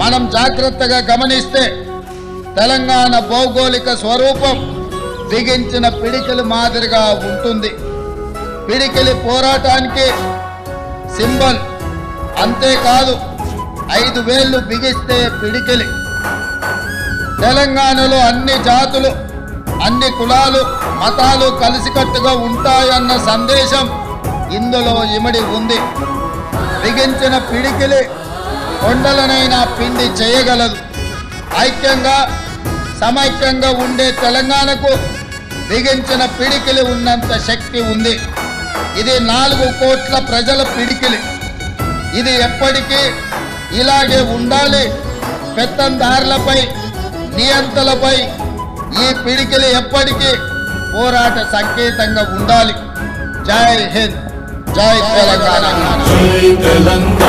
మనం జాగ్రత్తగా గమనిస్తే తెలంగాణ భౌగోళిక స్వరూపం బిగించిన పిడికిలి మాదిరిగా ఉంటుంది. పిడికిలి పోరాటానికి సింబల్ అంతేకాదు ఐదు వేళ్ళు బిగిస్తే పిడికిలి. తెలంగాణలో అన్ని జాతులు అన్ని కులాలు మతాలు కలిసికట్టుగా ఉంటాయన్న సందేశం ఇందులో ఇమిడి ఉంది. బిగించిన పిడికిలి కొండలనైనా పిండి చేయగలదు. ఐక్యంగా సమైక్యంగా ఉండే తెలంగాణకు బిగించిన పిడికిలి ఉన్నంత శక్తి ఉంది. ఇది నాలుగు కోట్ల ప్రజల పిడికిలి. ఇది ఎప్పటికీ ఇలాగే ఉండాలి. పెత్తందారులపై నియంతలపై ఈ పిడికిలి ఎప్పటికీ పోరాట సంకేతంగా ఉండాలి. జై హింద్ జై తెలంగాణ. తెలంగాణ.